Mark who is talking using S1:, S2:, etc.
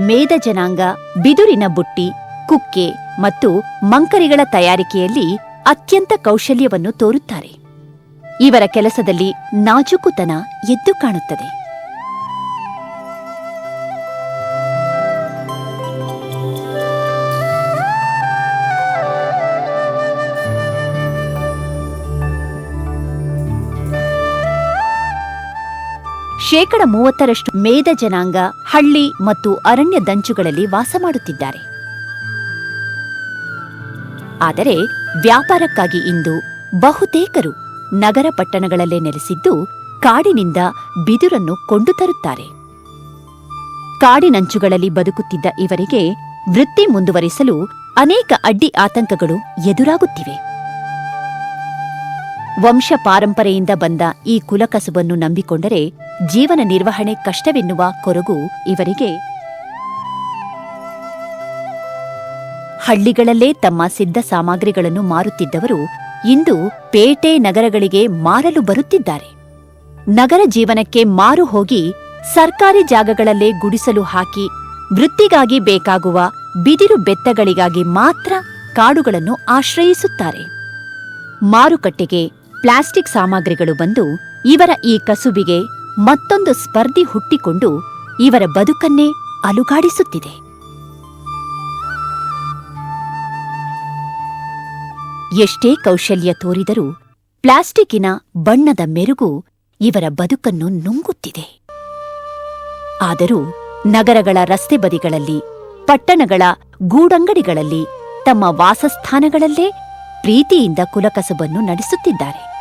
S1: ಮೇದ ಜನಾಂಗ, ಬಿದುರಿನ ಬುಟ್ಟಿ, ಕುಕ್ಕೆ ಮತ್ತು ಮಂಕರಿಗಳ ತಯಾರಿಕೆಯಲ್ಲಿ ಅತ್ಯಂತ ಕೌಶಲ್ಯವನ್ನು ತೋರುತ್ತಾರೆ. ಇವರ ಕೆಲಸದಲ್ಲಿ ನಾಜುಕುತನ ಎದ್ದು ಕಾಣುತ್ತದೆ. ಶೇಕಡ ಮೂವತ್ತರಷ್ಟು ಮೇದ ಜನಾಂಗ, ಹಳ್ಳಿ ಮತ್ತು ಅರಣ್ಯ ದಂಚುಗಳಲ್ಲಿ ವಾಸ ಮಾಡುತ್ತಿದ್ದಾರೆ. ಆದರೆ ವ್ಯಾಪಾರಕ್ಕಾಗಿ ಇಂದು ಬಹುತೇಕರು ನಗರ ಪಟ್ಟಣಗಳಲ್ಲೇ ನೆಲೆಸಿದ್ದು ಕಾಡಿನಿಂದ ಬಿದಿರನ್ನು ಕೊಂಡು ತರುತ್ತಾರೆ. ಕಾಡಿನಂಚುಗಳಲ್ಲಿ ಬದುಕುತ್ತಿದ್ದ ಇವರಿಗೆ ವೃತ್ತಿ ಮುಂದುವರಿಸಲು ಅನೇಕ ಅಡ್ಡಿ ಆತಂಕಗಳು ಎದುರಾಗುತ್ತಿವೆ. ವಂಶ ಪಾರಂಪರೆಯಿಂದ ಬಂದ ಈ ಕುಲಕಸುಬನ್ನು ನಂಬಿಕೊಂಡರೆ ಜೀವನ ನಿರ್ವಹಣೆ ಕಷ್ಟವೆನ್ನುವ ಕೊರಗು ಇವರಿಗೆ. ಹಳ್ಳಿಗಳಲ್ಲೇ ತಮ್ಮ ಸಿದ್ಧ ಸಾಮಗ್ರಿಗಳನ್ನು ಮಾರುತ್ತಿದ್ದವರು ಇಂದು ಪೇಟೆ ನಗರಗಳಿಗೆ ಮಾರಲು ಬರುತ್ತಿದ್ದಾರೆ. ನಗರ ಜೀವನಕ್ಕೆ ಮಾರು ಹೋಗಿ ಸರ್ಕಾರಿ ಜಾಗಗಳಲ್ಲೇ ಗುಡಿಸಲು ಹಾಕಿ ವೃತ್ತಿಗಾಗಿ ಬೇಕಾಗುವ ಬಿದಿರು ಬೆತ್ತಗಳಿಗಾಗಿ ಮಾತ್ರ ಕಾಡುಗಳನ್ನು ಆಶ್ರಯಿಸುತ್ತಾರೆ. ಮಾರುಕಟ್ಟೆಗೆ ಪ್ಲಾಸ್ಟಿಕ್ ಸಾಮಗ್ರಿಗಳು ಬಂದು ಇವರ ಈ ಕಸುಬಿಗೆ ಮತ್ತೊಂದು ಸ್ಪರ್ಧಿ ಹುಟ್ಟಿಕೊಂಡು ಇವರ ಬದುಕನ್ನೇ ಅಲುಗಾಡಿಸುತ್ತಿದೆ. ಎಷ್ಟೇ ಕೌಶಲ್ಯ ತೋರಿದರೂ ಪ್ಲಾಸ್ಟಿಕ್ಕಿನ ಬಣ್ಣದ ಮೆರುಗು ಇವರ ಬದುಕನ್ನು ನುಂಗುತ್ತಿದೆ. ಆದರೂ ನಗರಗಳ ರಸ್ತೆ ಬದಿಗಳಲ್ಲಿ, ಪಟ್ಟಣಗಳ ಗೂಡಂಗಡಿಗಳಲ್ಲಿ, ತಮ್ಮ ವಾಸಸ್ಥಾನಗಳಲ್ಲೇ ಪ್ರೀತಿಯಿಂದ ಕುಲಕಸಬನ್ನು ನಡೆಸುತ್ತಿದ್ದಾರೆ.